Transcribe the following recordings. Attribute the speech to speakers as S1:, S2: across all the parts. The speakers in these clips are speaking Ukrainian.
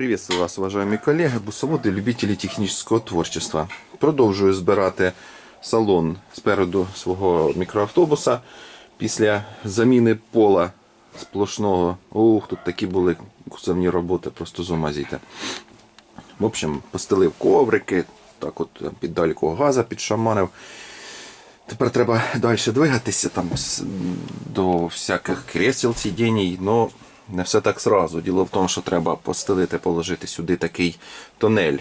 S1: Приветствую вас, уважаемые коллеги, бусоводы, любителі технічного творчества. Продовжую збирати салон спереду свого мікроавтобуса після заміни пола сплошного. Ух, тут такі були кузовні роботи, просто з ума зійти. В общем, постелив коврики, так от під далекого газа підшаманив. Тепер треба далі двигатися там до всяких кресел сидінь, але не все так сразу. Діло в тому, що треба постелити, положити сюди такий тонель.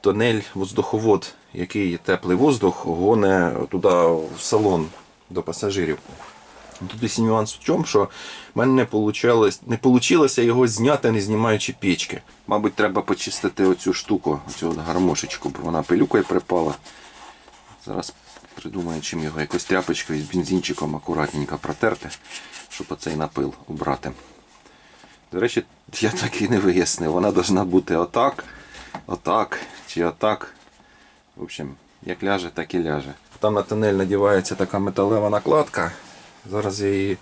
S1: Тонель, воздуховод, який теплий воздух гоне туди в салон до пасажирів. Тут ось нюанс в чому, що в мене не получалось, не получилося його зняти, не знімаючи печки. Мабуть, треба почистити оцю штуку, оцю гармошечку, бо вона пилюкою припала. Зараз придумаю, чим його якось тряпочкою з бензинчиком акуратненько протерти, щоб оцей напил убрати. До речі, я так і не вияснив. Вона повинна бути отак, отак чи отак. В общем, як ляже, так і ляже. Там на тунель надівається така металева накладка. Зараз я її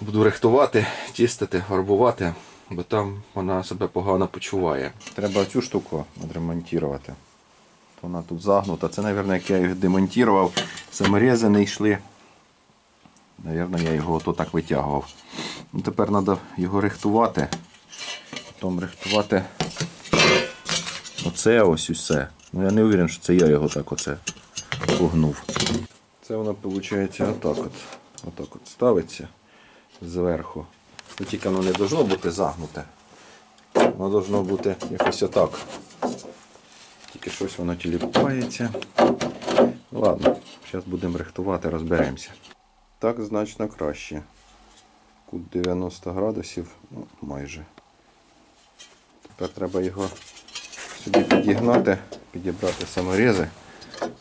S1: буду рихтувати, чистити, фарбувати, бо там вона себе погано почуває. Треба цю штуку відремонтувати. Вона тут загнута. Це, мабуть, як я їх демонтував, саморези не йшли. Навірно, я його ото так витягував. Ну, тепер треба його рихтувати. Потім рихтувати оце ось усе. Ну я не уверен, що це я його так оце погнув. Це воно виходить отак от. Отак от ставиться зверху. Ну, тільки воно не должно бути загнуте. Воно должно бути якось отак. Тільки щось воно тіліпається. Ладно, зараз будемо рихтувати, розберемося. Так значно краще. Кут 90 градусів, ну майже. Тепер треба його сюди підігнати, підібрати саморези.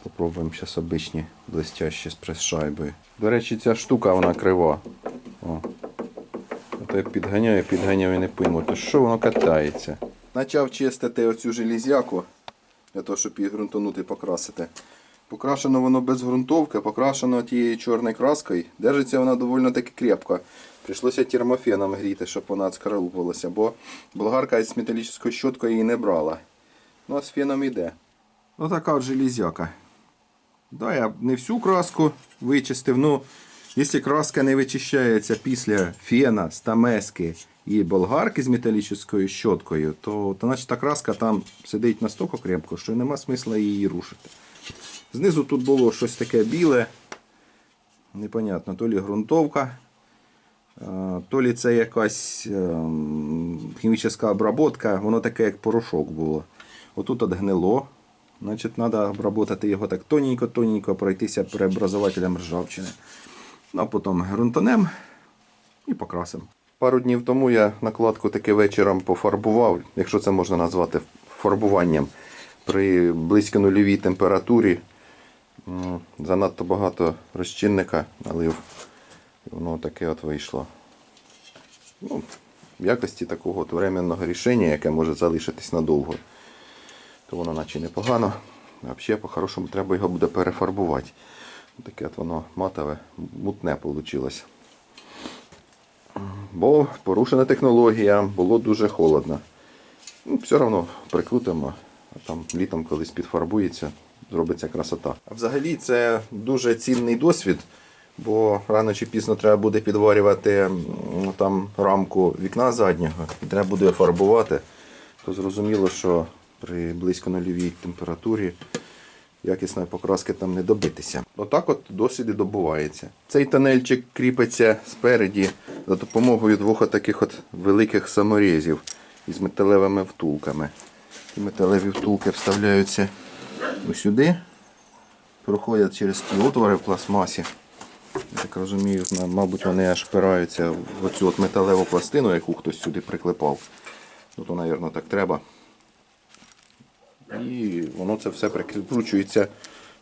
S1: Попробуємо зараз обичні блестящі з прес-шайбою. До речі, ця штука вона крива. О. А то я підганяю, підганяю і не пойму, то що воно катається. Почав чистити оцю железяку для того, щоб її ґрунтонути покрасити. Покрашено воно без ґрунтовки, покрашено тією чорною краскою. Держиться вона доволі таки крепко. Прийшлося термофеном гріти, щоб вона скаралупувалася, бо болгарка з металічною щоткою її не брала. Ну а з феном йде. Отака от железяка. Да, я не всю краску вичистив. Ну, якщо краска не вичищається після фена, стамески і болгарки з металічною щоткою, то, то значить та краска там сидить настільки крепко, що нема смисла її рушити. Знизу тут було щось таке біле. Непонятно, то лі ґрунтовка, е, то лі це якась ем, хімічна обробка, воно таке, як порошок було. Отут от гнило. Значить, треба обработати його так тоненько-тоненько, пройтися преобразователем ржавчини. Ну, а потім ґрунтанем і покрасимо. Пару днів тому я накладку таки вечором пофарбував, якщо це можна назвати фарбуванням. При близько нульовій температурі занадто багато розчинника налив. Воно таке от вийшло. Ну, в якості такого от временного рішення, яке може залишитись надовго то воно наче непогано. А взагалі, по-хорошому, треба його буде перефарбувати. Таке от воно матове, мутне вийшло. Бо порушена технологія, було дуже холодно. Ну, все одно прикрутимо, а там літом колись підфарбується, зробиться красота. А взагалі це дуже цінний досвід, бо рано чи пізно треба буде підварювати м, там рамку вікна заднього, і треба буде фарбувати. То зрозуміло, що при близько нульовій температурі якісної покраски там не добитися. Отак от досвід і добувається. Цей тонельчик кріпиться спереді за допомогою двох таких от великих саморізів із металевими втулками. Ті металеві втулки вставляються сюди, проходять через ті отвори в пластмасі. Я так розумію, мабуть, вони аж впираються в оцю от металеву пластину, яку хтось сюди приклепав. Ну, то, мабуть, так треба. І воно це все прикручується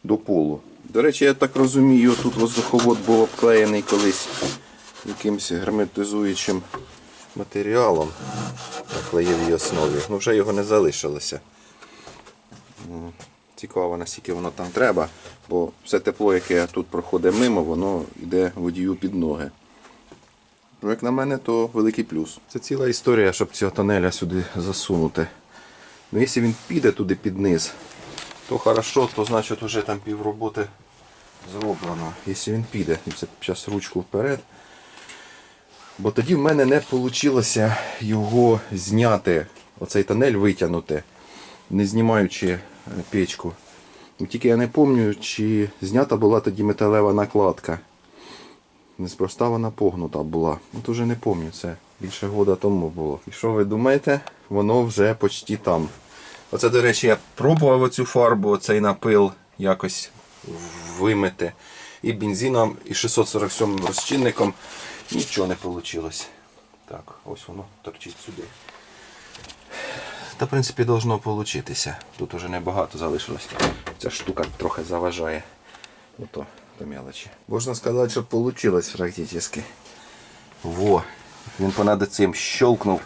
S1: до полу. До речі, я так розумію, тут воздуховод був обклеєний колись якимось герметизуючим матеріалом на клеєвій основі. Ну вже його не залишилося. Цікаво, наскільки воно там треба, бо все тепло, яке тут проходить мимо, воно йде водію під ноги. Ну, як на мене, то великий плюс. Це ціла історія, щоб цього тонеля сюди засунути. Ну, якщо він піде туди під низ, то хорошо, то значить вже там півроботи зроблено. Якщо він піде, зараз ручку вперед. Бо тоді в мене не вийшло його зняти, оцей тонель витягнути, не знімаючи е, печку. Тільки я не пам'ятаю, чи знята була тоді металева накладка. Неспроста вона погнута була. От уже не пам'ятаю, це більше года тому було. І що ви думаєте? Воно вже почти там. Оце, до речі, я пробував оцю фарбу, оцей напил якось вимити. І бензином, і 647 розчинником. Нічого не вийшло. Так, ось воно торчить сюди. Та, в принципі, должно получитися. Тут уже небагато залишилось. Ця штука трохи заважає. Ну то, то мелочі. Можна сказати, що вийшло практично. Во. Він понад цим щелкнув.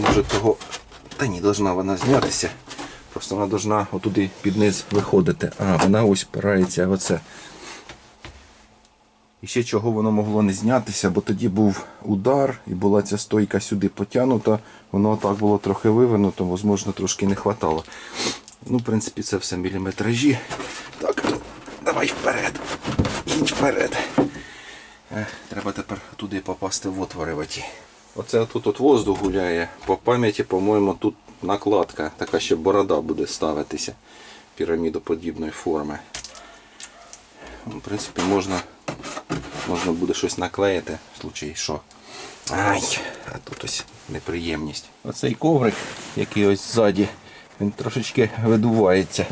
S1: Може того. Та ні, должна вона знятися. Просто вона должна отуди під низ виходити. А, вона ось впирається оце. І ще чого воно могло не знятися, бо тоді був удар і була ця стойка сюди потягнута, воно так було трохи вивернуто, можливо, трошки не хватало. Ну, в принципі, це все міліметражі. Так, давай вперед. Їдь вперед. Е, Треба тепер туди попасти в отвори в оті. Оце тут от воздух гуляє. По пам'яті, по-моєму, тут накладка. Така ще борода буде ставитися пірамідоподібної форми. Ну, В принципі, можна, можна буде щось наклеїти, в случаї що. Ай, а тут ось неприємність. Оцей коврик, який ось ззаді, він трошечки видувається.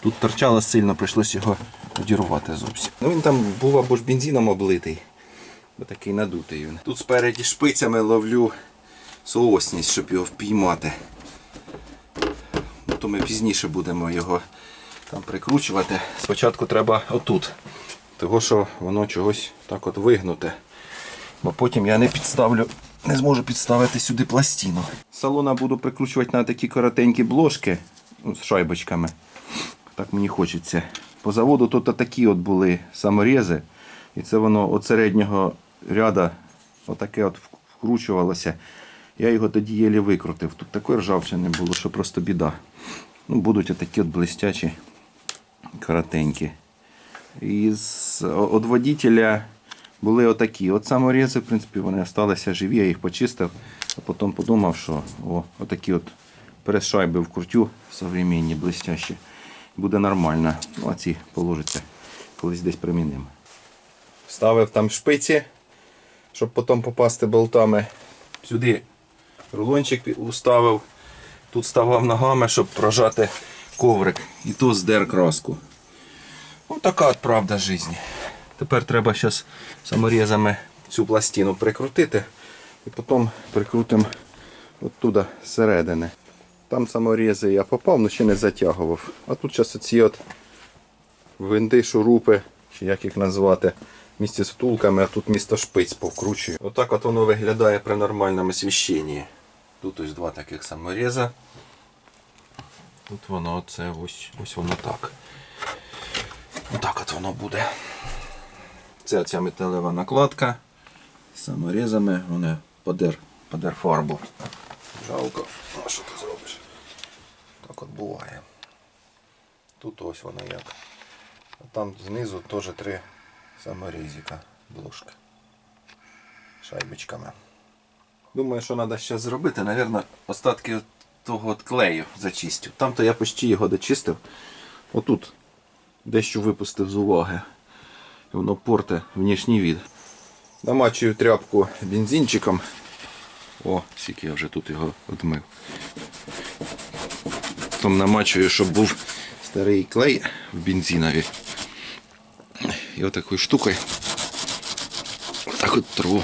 S1: Тут торчало сильно, прийшлось його одірвати зовсім. Ну він там був або ж бензином облитий. Бо такий надутий він. Тут спереді шпицями ловлю соосність, щоб його впіймати. Ну, то ми пізніше будемо його там прикручувати. Спочатку треба отут. Того, що воно чогось так от вигнуте. Бо потім я не підставлю, не зможу підставити сюди пластину. Салона буду прикручувати на такі коротенькі бложки ну, з шайбочками. Так мені хочеться. По заводу тут такі от були саморези. І це воно від середнього ряда отаке от вкручувалося. Я його тоді єлі викрутив. Тут такої ржавчини було, що просто біда. Ну, будуть отакі от блистячі, коротенькі. І з водителя були отакі. От саморези, в принципі, вони залишилися живі, я їх почистив, а потім подумав, що о, отакі от перешайби вкрутю современні, блистящі. Буде нормально. Ну, а ці положаться колись десь примінимо. Ставив там шпиці, щоб потім попасти болтами. Сюди рулончик уставив. Тут ставав ногами, щоб прожати коврик. І тут здер краску. Ось така от правда житті. Тепер треба зараз саморізами цю пластину прикрутити і потім прикрутимо оттуда зсередини. Там саморізи я попав, але ще не затягував. А тут зараз оці от винти, шурупи, чи як їх назвати, місце з втулками, а тут місто шпиць повкручую. Отак от воно виглядає при нормальному освіщенні. Тут ось два таких саморіза. Тут воно це ось, ось воно так. Отак от воно буде. Це оця металева накладка. З саморізами вони подер, подер фарбу. Жалко. А що ти зробиш? Так от буває. Тут ось воно як. А там знизу теж три саморізика блушки. Шайбочками. Думаю, що треба ще зробити. Навірно, остатки того от клею зачистю. Там-то я почти його дочистив. Отут дещо випустив з уваги. І воно порте внішній від. Намачую тряпку бензинчиком. О, скільки я вже тут його відмив. Потім намачую, щоб був старий клей в бензинові. І отакою штукою. Отак от тру.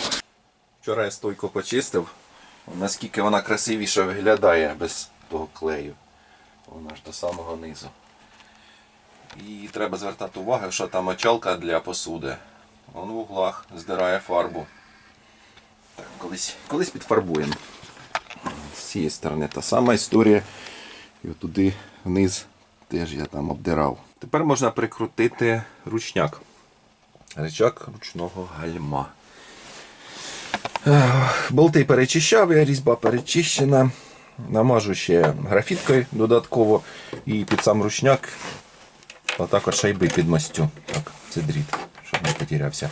S1: Вчора я стойку почистив. Наскільки вона красивіше виглядає без того клею. Вона ж до самого низу. І треба звертати увагу, що там очалка для посуди. Вон в углах здирає фарбу. Так, колись, колись підфарбуємо. З цієї сторони та сама історія. І туди вниз теж я там обдирав. Тепер можна прикрутити ручняк. Рычаг ручного гальма. Болти перечищав, я різьба перечищена. Намажу ще графіткою додатково і під сам ручняк отак от шайби підмостю. Так, це дріт, щоб не потерявся.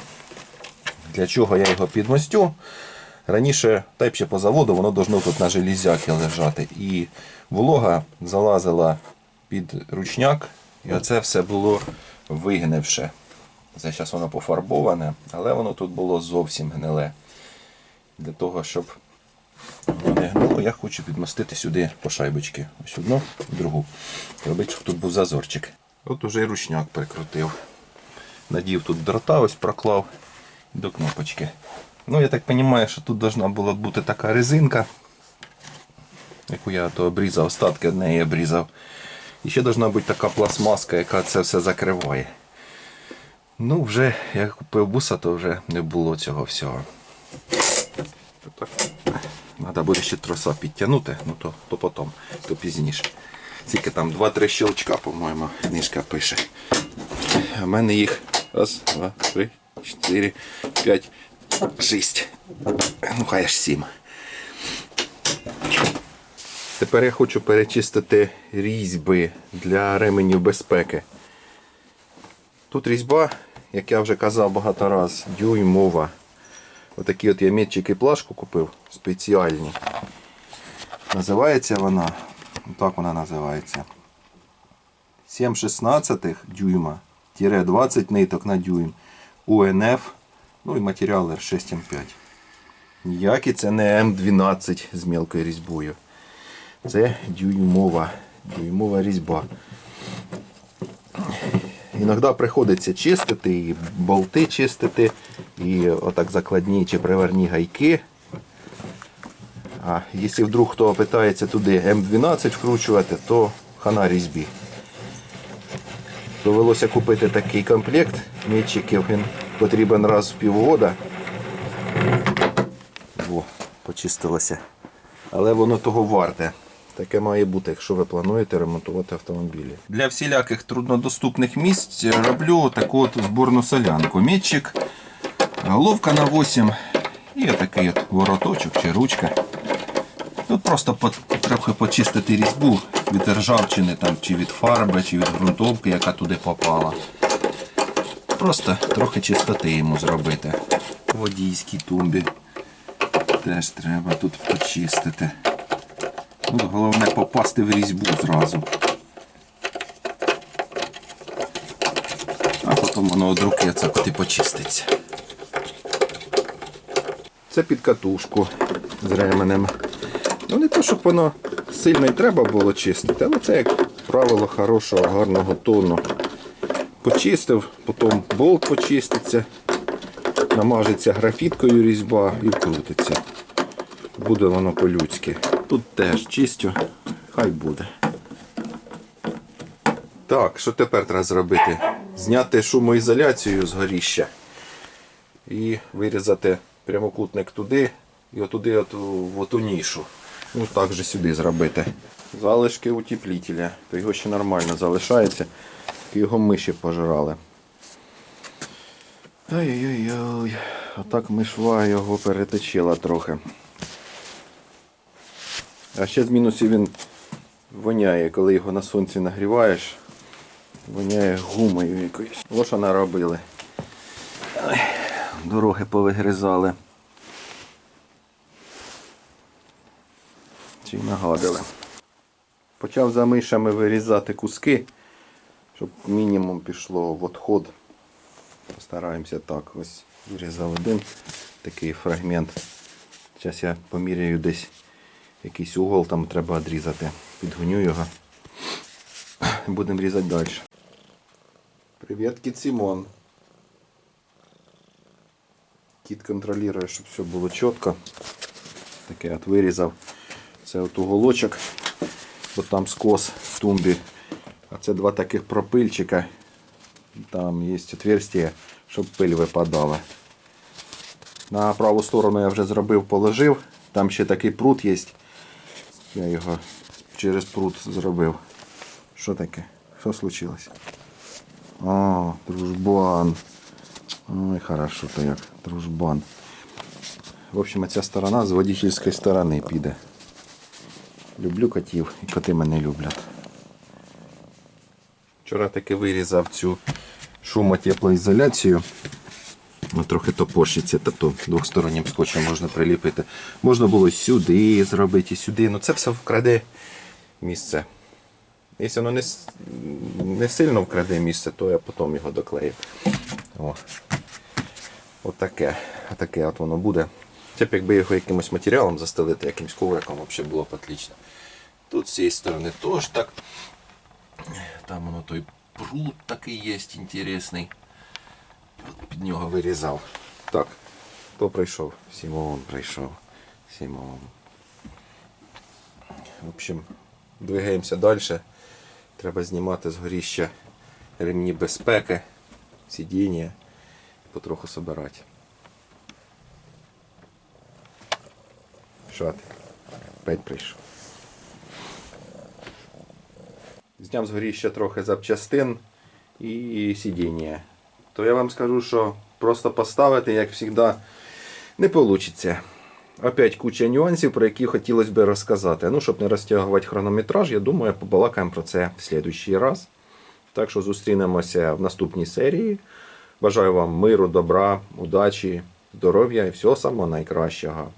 S1: Для чого я його підмостю? Раніше, та ще по заводу, воно должно тут на железяки лежати. І волога залазила під ручняк, і оце все було вигнивше. Зараз воно пофарбоване, але воно тут було зовсім гниле. Для того, щоб воно не гнило, я хочу підмостити сюди по шайбочки. Ось одну, другу. Робити, щоб тут був зазорчик. От уже і ручняк прикрутив. Надів тут дрота, ось проклав до кнопочки. Ну, я так розумію, що тут должна була бути така резинка, яку я то обрізав, остатки від неї обрізав. І ще должна бути така пластмаска, яка це все закриває. Ну, вже я купив буса, то вже не було цього всього. Треба буде ще троса підтягнути, ну то, то потім, то пізніше. Тільки там 2-3 щелчка, по-моєму, книжка пише. В мене їх раз, два, три, чотири, п'ять, шість. Ну, хай аж сім. Тепер я хочу перечистити різьби для ременів безпеки. Тут різьба, як я вже казав багато раз, дюймова. Отакі от я метчики плашку купив спеціальні. Називається вона, так вона називається. 7,16 дюйма, тире 20 ниток на дюйм. УНФ, ну і матеріал R6М5. Ніякі це не М12 з мілкою різьбою. Це дюймова, дюймова різьба. Іноді приходиться чистити, і болти чистити, і отак закладні чи приварні гайки. А якщо вдруг хто питається туди М12 вкручувати, то хана різьбі. Довелося купити такий комплект мітчиків, потрібен раз в півгода. Во, почистилося. Але воно того варте. Таке має бути, якщо ви плануєте ремонтувати автомобілі. Для всіляких труднодоступних місць роблю таку от зборну солянку. Мітчик, головка на 8 і такий от вороточок чи ручка. Тут просто трохи почистити різьбу від ржавчини там, чи від фарби, чи від ґрунтовки, яка туди попала. Просто трохи чистоти йому зробити. Водійській тумбі теж треба тут почистити. Тут головне попасти в різьбу зразу. А потім воно від руки це почиститься. Це під катушку з ременем. Ну не то, щоб воно сильно і треба було чистити, але це, як правило, хорошого, гарного тону. Почистив, потім болт почиститься, намажеться графіткою різьба і вкрутиться. Буде воно по-людськи. Тут теж чистю, хай буде. Так, що тепер треба зробити? Зняти шумоізоляцію з горіща і вирізати прямокутник туди і отуди от, в оту нішу. Ну так же сюди зробити. Залишки утеплителя. То його ще нормально залишається. Його миші пожирали. Ой-ой-ой. Отак мишва його переточила трохи. А ще з мінусів він воняє, коли його на сонці нагріваєш. Воняє гумою якоюсь. Ось наробили. Дороги повигризали. Чи й нагадили. Почав за мишами вирізати куски, щоб мінімум пішло в отход. Постараємося так. Ось вирізав один такий фрагмент. Зараз я поміряю десь якийсь угол, там треба відрізати. Підгоню його. Будемо різати далі. Привіт, кіт Сімон. Кіт контролює, щоб все було чітко. Таке от вирізав. Це от уголочок, бо там скос в тумбі. А це два таких пропильчика. Там є отверстие, щоб пиль випадала. На праву сторону я вже зробив, положив. Там ще такий прут є. Я його через пруд зробив. Що таке? Що случилось? О, дружбан. Ой, хорошо то як, дружбан. В общем, ця сторона з водительської сторони піде. Люблю котів, і коти мене люблять. Вчора таки вирізав цю шумотеплоізоляцію. Ну, трохи топорщиться, тобто двохстороннім скотчем можна приліпити. Можна було сюди зробити, і сюди. Ну це все вкраде місце. Якщо воно не, не сильно вкраде місце, то я потім його доклею. О. Отаке. Отаке от воно буде. Це б якби його якимось матеріалом застелити, якимось ковриком, взагалі було б отлично. Тут з цієї сторони теж так. Там воно той пруд такий є інтересний. Під нього вирізав. Так, хто прийшов? Сімон прийшов. Сімон. В общем, двигаємося далі. Треба знімати з горіща ремні безпеки, сидіння, потроху собирати. Що ти? Опять прийшов. Зняв з горіща трохи запчастин і сидіння. То я вам скажу, що просто поставити, як завжди, не вийде. Опять куча нюансів, про які хотілося б розказати. Ну, щоб не розтягувати хронометраж, я думаю, побалакаємо про це в слідуючий раз. Так що зустрінемося в наступній серії. Бажаю вам миру, добра, удачі, здоров'я і всього самого найкращого.